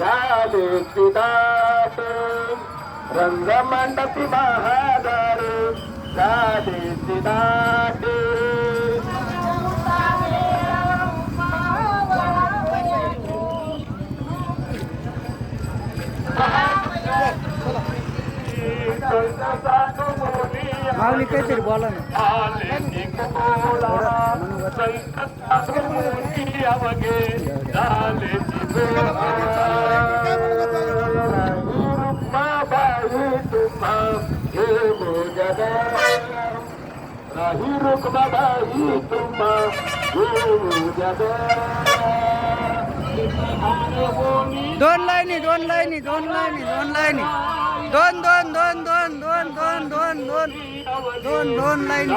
झाले सिदाट रंगमंडपी महादारे झाले सिदाट माऊली काहीतरी बोला ना राही रुक्माबाई तुम्हा दोन लाईनी दोन लाईनी दोन लाईनी दोन लाईनी. दोन दोन दोन दोन दोन दोन दोन दोन. दोन दोन लाईन.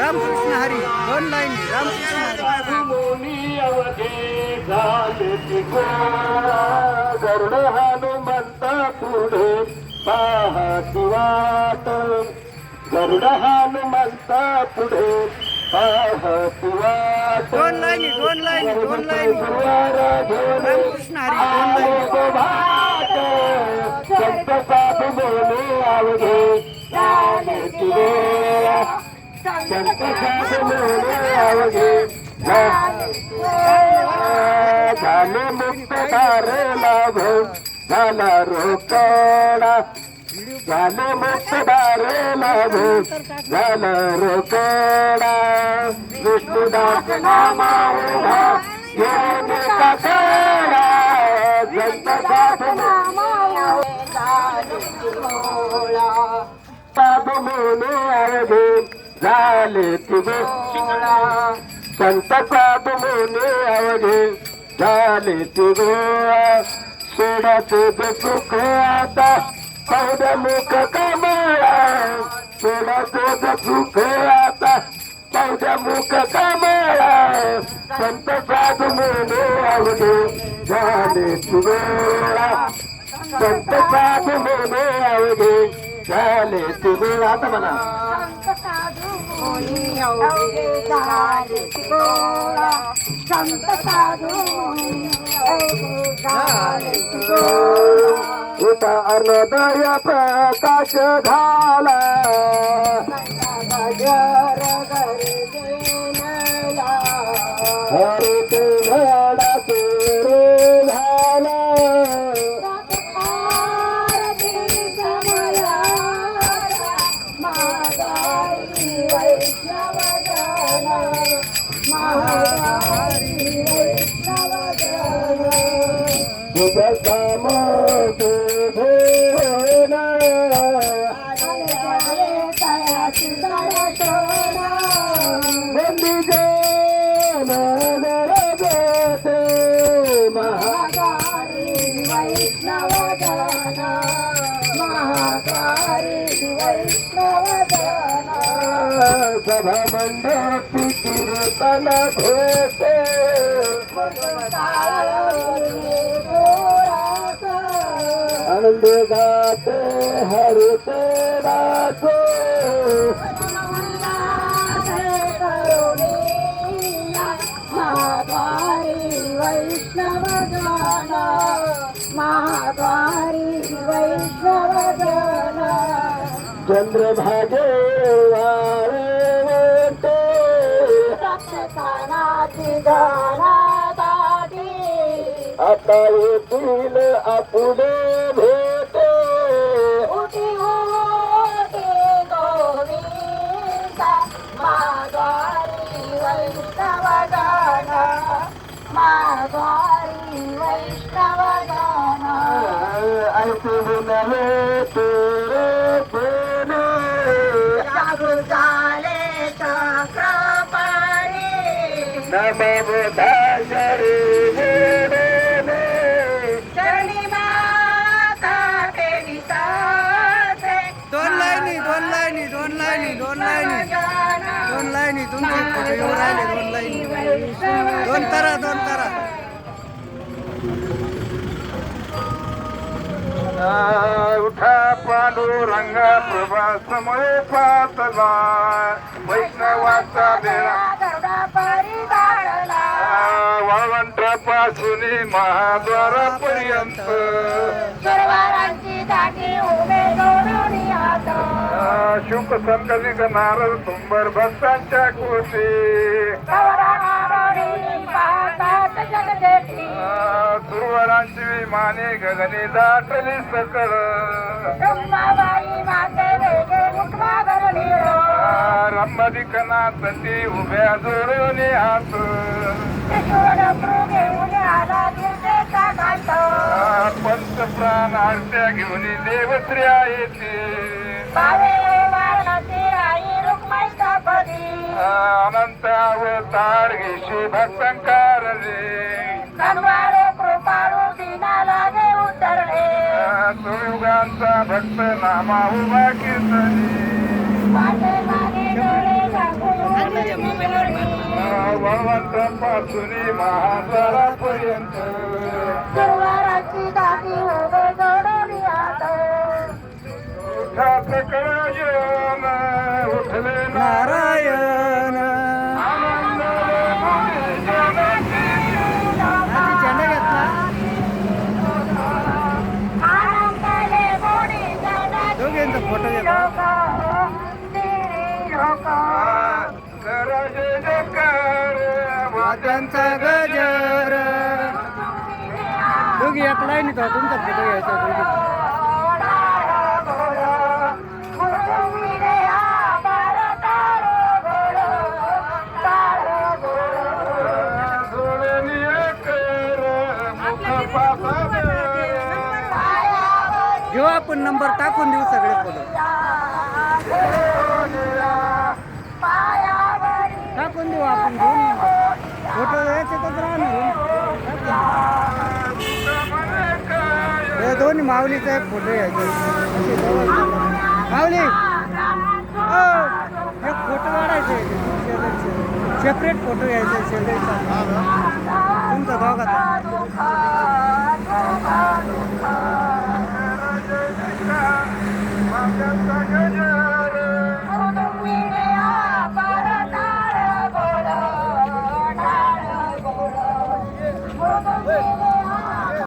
रामकृष्ण हरी दोन लाईन. रामकृष्ण हरी. गरुड हनुमंता पुढे दोन लाईन दोन लाईन दोन लाईन. रामकृष्ण हरी दोन लाईन. శుభోలు ఆవుడు నానెత్తుడే సంత సాధులు ఆవుడు ధన ముక్తకారే లాభు ధన రోకోడ ధన ముక్తదారే సాధన झाले तुझे संत साधू मोने आवगे झाले तुझे सोडा तुझ सुख आता पौद्या मुख कमळा सोडा तुझ सुख आता पौद्या मुख कमळा संत साधू मोने आवगे झाले तुझे संत साधू मोने आवगे झाले तुझे आता म्हणा. मुनी अवघे झाले। संत साधू उत अनदय प्रकाश झाला Hare Hare Hare भ्रमंड पितुरतन भेटे आनंद गाते हरते रातो वैष्णव गाना महाद्वारी वैष्णव गाना चंद्रभागे वारे सप्तनाची गानादाटी आता येतील आपुले भेटे. उटी उटी गोविंदा. माघारी वैष्णव गाना. माघारी वैष्णव गाना. ऐकून हे ममता दोन लाईनी दोन लाईनी दोन लाईनी दोन लाईनी. दोन लाईनी तुमचे फोटो येऊन दोन लाईनी. दोन तारा दोन तारा. उठा पांडुरंगा प्रभा समय पातला. वैष्णवाचा बेळा वाळवंटपासून महाद्वारापर्यंत. गुरुवारांची दाटी उभे शुक संकलिक नारद सुंबर भक्तांच्या जगदेठी सुरवरांची विमाने गगनी दाटली सकळ. रंभदिकनाथ ती उभ्या जोडून हात पंचप्राण आरत्या घेऊन देवश्र्या येते. अनंत अवतार घेशी भक्तंकार सुयुगांचा भक्त नामा उभा कीर्तनी. झाकून भगवंतापासून त्यांचा गजर. दोघी एक लाईन तो तुमचा फोटो घ्यायचा दोघी. घेऊ आपण नंबर टाकून देऊ सगळे फोटो टाकून देऊ आपण घेऊन नंबर फोटो याच्यातच राहणार हे दोन्ही माऊलीचा एक फोटो यायचे माऊली! हो एक फोटो काढायचे. सेपरेट फोटो यायचे शेजारीचा. तुमचा दोघाचा.